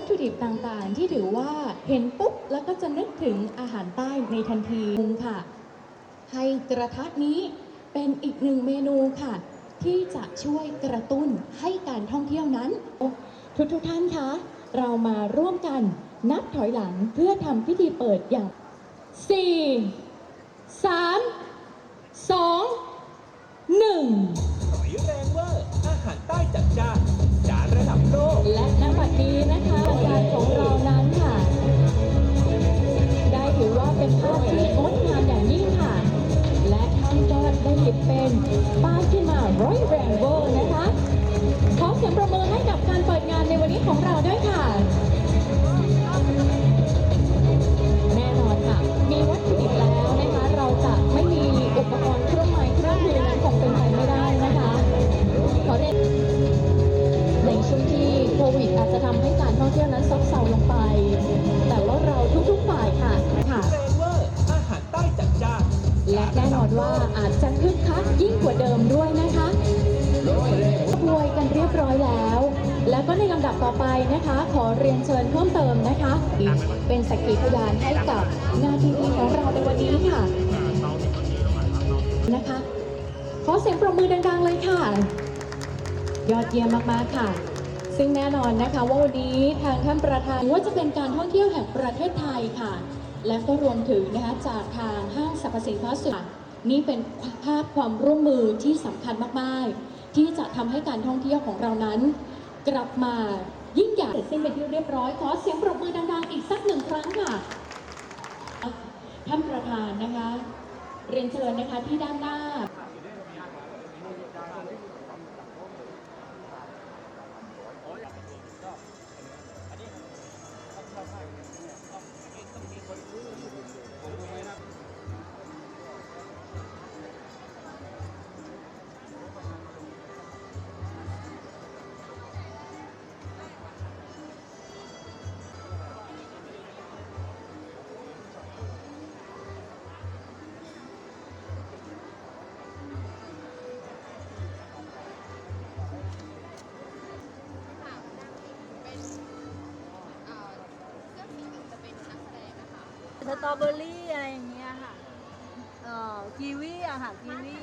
ตถุดิบต่างๆ ที่ถือว่าเห็นปุ๊บแล้วก็จะนึกถึงอาหารใต้ในทันทีค่ะ ให้กระทะนี้เป็นอีกหนึ่งเมนูค่ะ ที่จะช่วยกระตุ้นให้การท่องเที่ยวนั้น ทุกทุกท่านคะ เรามาร่วมกันนับถอยหลังเพื่อทำพิธีเปิดอย่าง 4 3 2 1 องเที่ยวนั้นซบเซาลงไป แต่ว่าเราทุกๆฝ่ายค่ะค่ะแรงเวอร์อาหารใต้จัดจ้านและแน่นอนว่าอาจจะคึกคักยิ่งกว่าเดิมด้วยนะคะบวยกันเรียบร้อยแล้ว แล้วก็ในลำดับต่อไปนะคะ ขอเรียนเชิญเพิ่มเติมนะคะ เป็นสักขีพยานให้กับงานทีวีของเราในวันนี้ค่ะนะคะ ขอเสียงปรบมือดังๆเลยค่ะ ยอดเยี่ยมมากๆค่ะ ซึ่งแน่นอนนะคะว่าวันนี้ทางท่านประธานว่าจะเป็นการท่องเที่ยวแห่งประเทศไทยค่ะ และก็รวมถึงนะคะจากทางห้างสรรพสินค้าสุดนี่เป็นภาพความร่วมมือที่สำคัญมากๆ ที่จะทำให้การท่องเที่ยวของเรานั้น กลับมายิ่งใหญ่เสร็จสิ้นเป็นที่เรียบร้อยขอเสียงปรบมือดังๆอีกสักหนึ่งครั้งค่ะท่านประธานนะคะ เรียนเชิญนะคะที่ด้านหน้า สตรอเบอรี่อะไรอย่างเงี้ยค่ะเอ่อกีวีอะค่ะกีวี